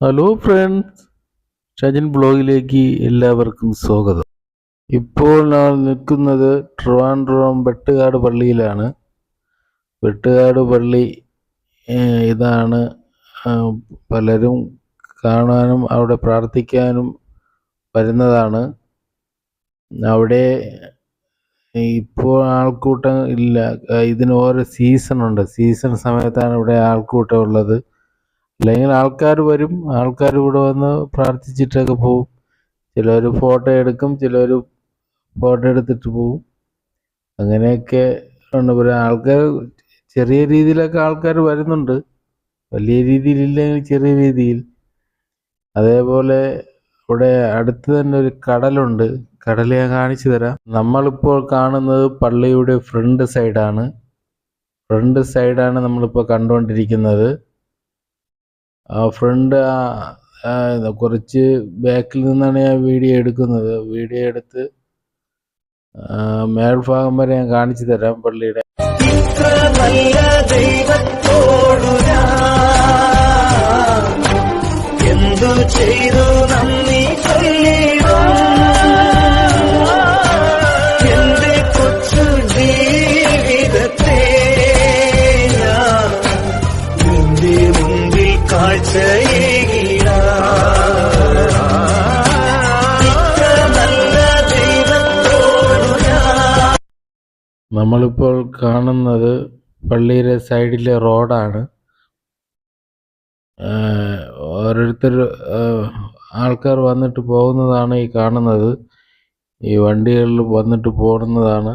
Hello friends Shajin ബ്ലോഗിലേക്ക് എല്ലാവർക്കും സ്വാഗതം. ഇപ്പോൾ ഞാൻ നിൽക്കുന്നത് ട്രിവാൻഡ്രം വെട്ടുകാട് പള്ളിയിലാണ്. വെട്ടുകാട് പള്ളി ഇതാണ് പലരും കാണാനും അവിടെ പ്രാർത്ഥിക്കാനും വരുന്നതാണ്. അവിടെ ഇപ്പോൾ ആൾക്കൂട്ടം ഇല്ല. ഇതിന് ഓരോ സീസൺ ഉണ്ട്. സീസൺ സമയത്താണ് ഇവിടെ ആൾക്കൂട്ടം ഉള്ളത്. അല്ലെങ്കിൽ ആൾക്കാർ വരും ആൾക്കാർ ഇവിടെ വന്ന് പ്രാർത്ഥിച്ചിട്ടൊക്കെ പോവും. ചിലർ ഫോട്ടോ എടുക്കും ചിലർ ഫോട്ടോ എടുത്തിട്ട് പോവും. അങ്ങനെയൊക്കെ ഉണ്ട്. പിന്നെ ആൾക്കാർ ചെറിയ രീതിയിലൊക്കെ ആൾക്കാർ വരുന്നുണ്ട്. വലിയ രീതിയിലില്ലെങ്കിൽ ചെറിയ രീതിയിൽ. അതേപോലെ ഇവിടെ അടുത്ത് തന്നെ ഒരു കടലുണ്ട്. കടൽ ഞാൻ കാണിച്ചു തരാം. നമ്മളിപ്പോൾ കാണുന്നത് പള്ളിയുടെ ഫ്രണ്ട് സൈഡാണ്. ഫ്രണ്ട് സൈഡാണ് നമ്മളിപ്പോൾ കണ്ടുകൊണ്ടിരിക്കുന്നത്. ഫ്രണ്ട് കുറച്ച് ബാക്കിൽ നിന്നാണ് ഞാൻ വീഡിയോ എടുക്കുന്നത്. വീഡിയോ എടുത്ത് മേൽഭാഗം വരെ ഞാൻ കാണിച്ചു തരാം പള്ളിയുടെ. എന്തു ചെയ്തു നന്ദി നമ്മളിപ്പോൾ കാണുന്നത് പള്ളിയുടെ സൈഡിലെ റോഡാണ്. ഓരോരുത്തർ ആൾക്കാർ വന്നിട്ട് പോകുന്നതാണ് ഈ കാണുന്നത്. ഈ വണ്ടികളിൽ വന്നിട്ട് പോകുന്നതാണ്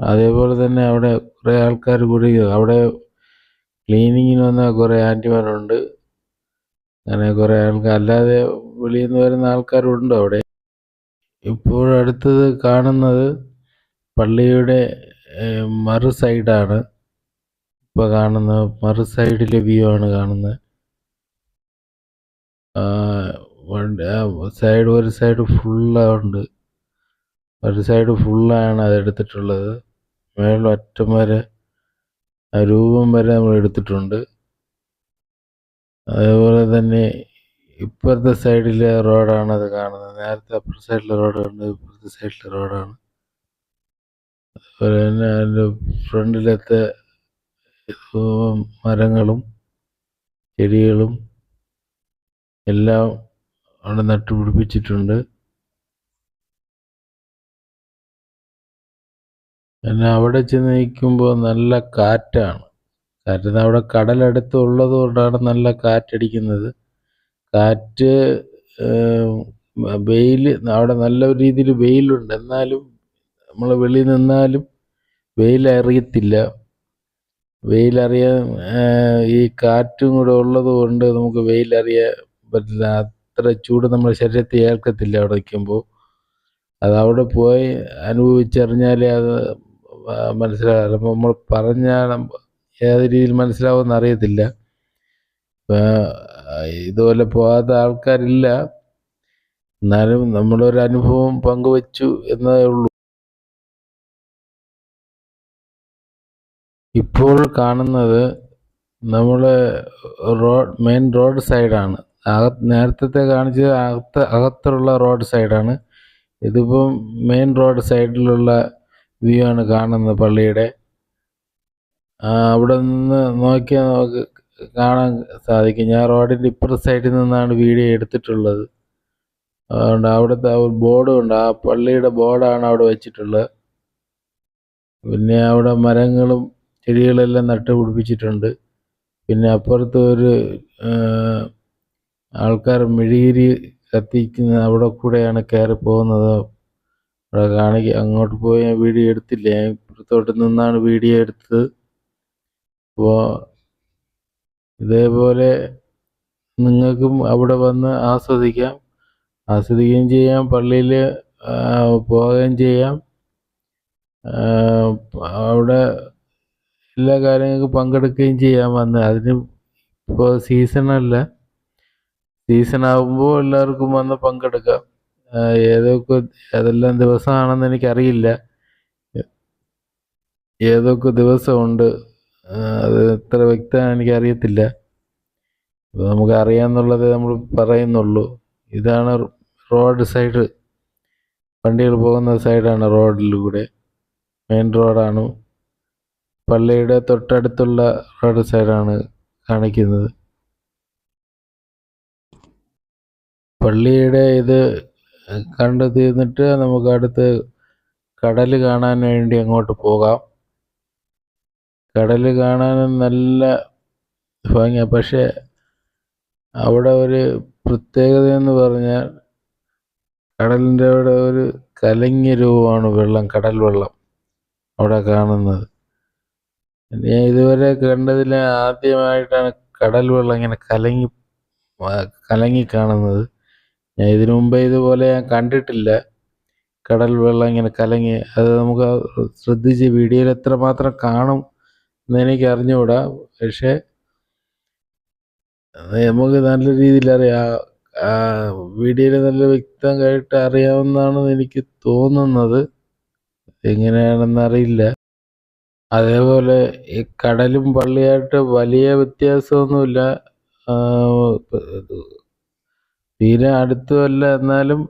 അതേപോലെ തന്നെ അവിടെ കുറേ ആൾക്കാർ കൂടി അവിടെ ക്ലീനിങ്ങിന് വന്ന കുറേ ആന്റിമാരുണ്ട്. അങ്ങനെ കുറേ ആൾക്കാർ അല്ലാതെ വെളിയിൽ നിന്ന് വരുന്ന ആൾക്കാരുണ്ട് അവിടെ. ഇപ്പോഴടുത്തത് കാണുന്നത് പള്ളിയുടെ മറു സൈഡാണ് ഇപ്പോൾ കാണുന്ന മറു സൈഡിലെ വ്യൂ ആണ് കാണുന്നത്. സൈഡ് ഒരു സൈഡ് ഫുള്ളുണ്ട് ഒരു സൈഡ് ഫുള്ളാണ് അതെടുത്തിട്ടുള്ളത് മേളിൽ അറ്റം വരെ രൂപം വരെ നമ്മൾ എടുത്തിട്ടുണ്ട്. അതേപോലെ തന്നെ ഇപ്പുറത്തെ സൈഡിലെ റോഡാണ് അത് കാണുന്നത്. നേരത്തെ അപ്പുറത്തെ സൈഡിലെ റോഡുണ്ട് ഇപ്പുറത്തെ സൈഡിലെ റോഡാണ് തന്നെ അതിന്റെ ഫ്രണ്ടിലത്തെ മരങ്ങളും ചെടികളും എല്ലാം അവിടെ നട്ടുപിടിപ്പിച്ചിട്ടുണ്ട്. പിന്നെ അവിടെ ചെന്ന് നിൽക്കുമ്പോൾ നല്ല കാറ്റാണ്. കാറ്റ് അവിടെ കടലടുത്ത് ഉള്ളത് കൊണ്ടാണ് നല്ല കാറ്റടിക്കുന്നത്. കാറ്റ് വെയിൽ അവിടെ നല്ല രീതിയിൽ വെയിലുണ്ട്. എന്നാലും നമ്മൾ വെളി നിന്നാലും വെയിലറിയത്തില്ല. വെയിലറിയ ഈ കാറ്റും കൂടെ ഉള്ളത് കൊണ്ട് നമുക്ക് വെയിലറിയാൻ പറ്റില്ല. അത്ര ചൂട് നമ്മുടെ ശരീരത്തിൽ ഏൽക്കത്തില്ല അവിടെ നിൽക്കുമ്പോൾ. അത് അവിടെ പോയി അനുഭവിച്ചറിഞ്ഞാലേ അത് മനസ്സിലാകാം അപ്പോൾ നമ്മൾ പറഞ്ഞാൽ ഏത് രീതിയിൽ മനസ്സിലാവുമെന്ന് അറിയത്തില്ല. ഇതുപോലെ പോകാത്ത ആൾക്കാരില്ല. എന്നാലും നമ്മളൊരു അനുഭവം പങ്കുവച്ചു എന്നതേ ഉള്ളൂ. ഇപ്പോൾ കാണുന്നത് നമ്മൾ റോഡ് മെയിൻ റോഡ് സൈഡാണ് അക നേരത്തെ കാണിച്ചത് അകത്ത് അകത്തുള്ള റോഡ് സൈഡാണ് ഇതിപ്പം മെയിൻ റോഡ് സൈഡിലുള്ള വ്യൂ ആണ് കാണുന്നത് പള്ളിയുടെ. അവിടെ നിന്ന് നോക്കിയാൽ നമുക്ക് കാണാൻ സാധിക്കും. ഞാൻ റോഡിന്റെ ഇപ്പുറത്തെ സൈഡിൽ നിന്നാണ് വീഡിയോ എടുത്തിട്ടുള്ളത്. അതുകൊണ്ട് അവിടുത്തെ ഒരു ബോർഡും ഉണ്ട്. ആ പള്ളിയുടെ ബോർഡാണ് അവിടെ വെച്ചിട്ടുള്ളത്. പിന്നെ അവിടെ മരങ്ങളും ചെടികളെല്ലാം നട്ട് പിടിപ്പിച്ചിട്ടുണ്ട്. പിന്നെ അപ്പുറത്ത് ഒരു ആൾക്കാർ മെഴുകിരി കത്തിക്കുന്ന അവിടെ കൂടെയാണ് കയറി പോകുന്നത്. അവിടെ കാണിക്ക അങ്ങോട്ട് പോയി ഞാൻ വീഡിയോ എടുത്തില്ല. ഞാൻ ഇപ്പുറത്തോട്ട് നിന്നാണ് വീഡിയോ എടുത്തത്. അപ്പോൾ ഇതേപോലെ നിങ്ങൾക്കും അവിടെ വന്ന് ആസ്വദിക്കാം. ആസ്വദിക്കുകയും ചെയ്യാം. പള്ളിയിൽ പോവുകയും ചെയ്യാം. അവിടെ എല്ലാ കാര്യങ്ങൾക്കും പങ്കെടുക്കുകയും ചെയ്യാൻ വന്ന്. അതിന് ഇപ്പോൾ സീസണല്ല സീസൺ ആകുമ്പോൾ എല്ലാവർക്കും വന്ന് പങ്കെടുക്കാം. ഏതൊക്കെ ഏതെല്ലാം ദിവസമാണെന്ന് എനിക്കറിയില്ല. ഏതൊക്കെ ദിവസമുണ്ട് അത് എത്ര വ്യക്തമാണ് എനിക്കറിയത്തില്ല. ഇപ്പോൾ നമുക്ക് അറിയാമെന്നുള്ളത് നമ്മൾ പറയുന്നുള്ളൂ. ഇതാണ് റോഡ് സൈഡ്. വണ്ടികൾ പോകുന്ന സൈഡാണ് റോഡിലൂടെ. മെയിൻ റോഡാണ്. പള്ളിയുടെ തൊട്ടടുത്തുള്ള റോഡ് സൈഡാണ് കാണിക്കുന്നത്. പള്ളിയുടെ ഇത് കണ്ടു തീർന്നിട്ട് നമുക്ക് അടുത്ത് കടൽ കാണാൻ വേണ്ടി അങ്ങോട്ട് പോകാം. കടൽ കാണാനും നല്ല ഭംഗിയാണ് പക്ഷേ അവിടെ ഒരു പ്രത്യേകത എന്ന് പറഞ്ഞാൽ കടലിന്റെ അവിടെ ഒരു കലങ്ങിയ രൂപമാണ് വെള്ളം കടൽ വെള്ളം അവിടെ കാണുന്നത്. ഞാൻ ഇതുവരെ കണ്ടതിൽ ആദ്യമായിട്ടാണ് കടൽ വെള്ളം ഇങ്ങനെ കലങ്ങി കലങ്ങി കാണുന്നത്. ഞാൻ ഇതിനു മുമ്പേ ഇതുപോലെ ഞാൻ കണ്ടിട്ടില്ല. കടൽ വെള്ളം ഇങ്ങനെ കലങ്ങി. അത് നമുക്ക് ശ്രദ്ധിച്ച് വീഡിയോയിൽ എത്രമാത്രം കാണും എന്ന് എനിക്ക് അറിഞ്ഞുകൂടാ. പക്ഷേ നമുക്ക് നല്ല രീതിയിൽ അറിയാം. വീഡിയോയിൽ നല്ല വ്യക്തമായിട്ട് അറിയാവുന്നതാണ് എനിക്ക് തോന്നുന്നത്. എങ്ങനെയാണെന്ന് അറിയില്ല. അതേപോലെ ഈ കടലും പള്ളിയായിട്ട് വലിയ വ്യത്യാസമൊന്നുമില്ല. തീരെ അടുത്തുമല്ല എന്നാലും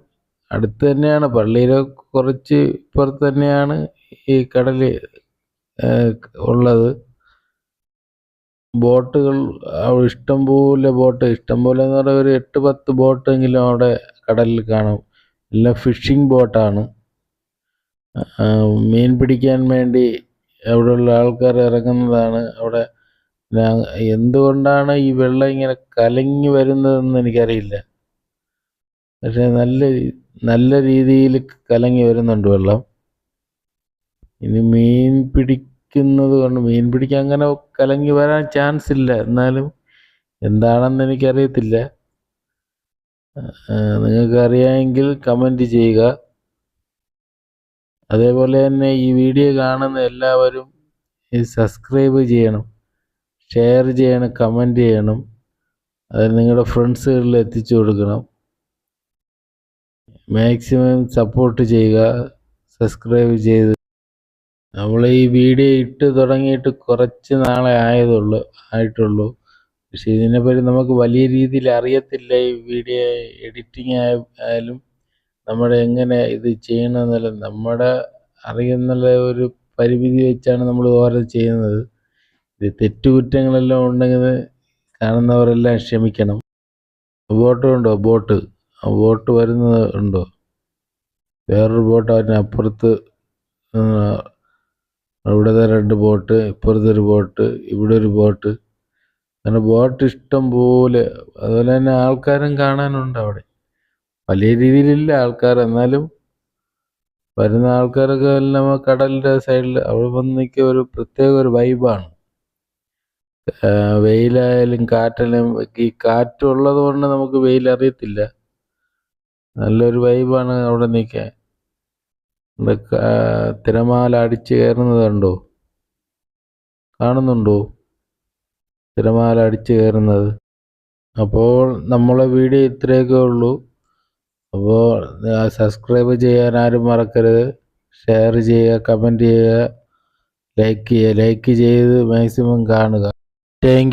അടുത്ത് തന്നെയാണ്. പള്ളിയിലെ കുറച്ച് ഇപ്പുറത്ത് തന്നെയാണ് ഈ കടൽ ഉള്ളത്. ബോട്ടുകൾ ഇഷ്ടം ഇഷ്ടംപോലെ ബോട്ട് ഇഷ്ടംപോലെ എന്ന് പറഞ്ഞാൽ ഒരു എട്ട് പത്ത് ബോട്ടെങ്കിലും അവിടെ കടലിൽ കാണും. എല്ലാം ഫിഷിംഗ് ബോട്ടാണ്. മീൻ പിടിക്കാൻ വേണ്ടി അവിടെയുള്ള ആൾക്കാർ ഇറങ്ങുന്നതാണ്. അവിടെ എന്തുകൊണ്ടാണ് ഈ വെള്ളം ഇങ്ങനെ കലങ്ങി വരുന്നതെന്ന് എനിക്കറിയില്ല. പക്ഷെ നല്ല നല്ല രീതിയിൽ കലങ്ങി വരുന്നുണ്ട് വെള്ളം. ഇനി മീൻ പിടിക്കുന്നത് കൊണ്ട് മീൻ പിടിക്കാൻ അങ്ങനെ കലങ്ങി വരാൻ ചാൻസ് ഇല്ല. എന്നാലും എന്താണെന്ന് എനിക്കറിയത്തില്ല. നിങ്ങൾക്ക് അറിയാമെങ്കിൽ കമന്റ് ചെയ്യുക. അതേപോലെ തന്നെ ഈ വീഡിയോ കാണുന്ന എല്ലാവരും സബ്സ്ക്രൈബ് ചെയ്യണം ഷെയർ ചെയ്യണം കമന്റ് ചെയ്യണം. അത് നിങ്ങളുടെ ഫ്രണ്ട്സുകളിൽ എത്തിച്ചു കൊടുക്കണം. മാക്സിമം സപ്പോർട്ട് ചെയ്യുക സബ്സ്ക്രൈബ് ചെയ്ത്. നമ്മൾ ഈ വീഡിയോ ഇട്ട് തുടങ്ങിയിട്ട് കുറച്ച് നാളെ ആയതുള്ളൂ ആയിട്ടുള്ളൂ. പക്ഷെ ഇതിനെപ്പറ്റി നമുക്ക് വലിയ രീതിയിൽ അറിയത്തില്ല ഈ വീഡിയോ എഡിറ്റിംഗ് ആയാലും. നമ്മുടെ എങ്ങനെ ഇത് ചെയ്യണമെന്നല്ല നമ്മുടെ അറിയുന്നുള്ള ഒരു പരിമിതി വെച്ചാണ് നമ്മൾ ഓരോ ചെയ്യുന്നത്. ഇത് തെറ്റുകുറ്റങ്ങളെല്ലാം ഉണ്ടെങ്കിൽ കാണുന്നവരെല്ലാം ക്ഷമിക്കണം. ബോട്ട് ഉണ്ടോ? ബോട്ട്. ബോട്ട് വരുന്നത് ഉണ്ടോ? വേറൊരു ബോട്ട് അതിനപ്പുറത്ത് ഇവിടുത്തെ രണ്ട് ബോട്ട് ഇപ്പുറത്തെ ഒരു ബോട്ട് ഇവിടെ ഒരു ബോട്ട്. അങ്ങനെ ബോട്ട് ഇഷ്ടം പോലെ. അതുപോലെ തന്നെ ആൾക്കാരും കാണാനുണ്ട് അവിടെ. വലിയ രീതിയിലില്ല ആൾക്കാർ എന്നാലും വരുന്ന ആൾക്കാരൊക്കെ എല്ലാം കടലിന്റെ സൈഡിൽ അവിടെ വന്ന് നിൽക്കുക ഒരു പ്രത്യേക ഒരു വൈബാണ്. വെയിലായാലും കാറ്റായാലും ഈ കാറ്റുള്ളത് കൊണ്ട് നമുക്ക് വെയിൽ അറിയത്തില്ല. നല്ലൊരു വൈബാണ് അവിടെ നിൽക്കാൻ. തിരമാല അടിച്ച് കയറുന്നത് കണ്ടോ? കാണുന്നുണ്ടോ? തിരമാല അടിച്ച് കയറുന്നത്. അപ്പോൾ നമ്മളെ വീഡിയോ ഇത്രയൊക്കെ ഉള്ളൂ. അപ്പോൾ സബ്സ്ക്രൈബ് ചെയ്യാൻ ആരും മറക്കരുത്. ഷെയർ ചെയ്യുക കമന്റ് ചെയ്യുക ലൈക്ക് ചെയ്യുക. ലൈക്ക് ചെയ്ത് മാക്സിമം കാണുക. താങ്ക്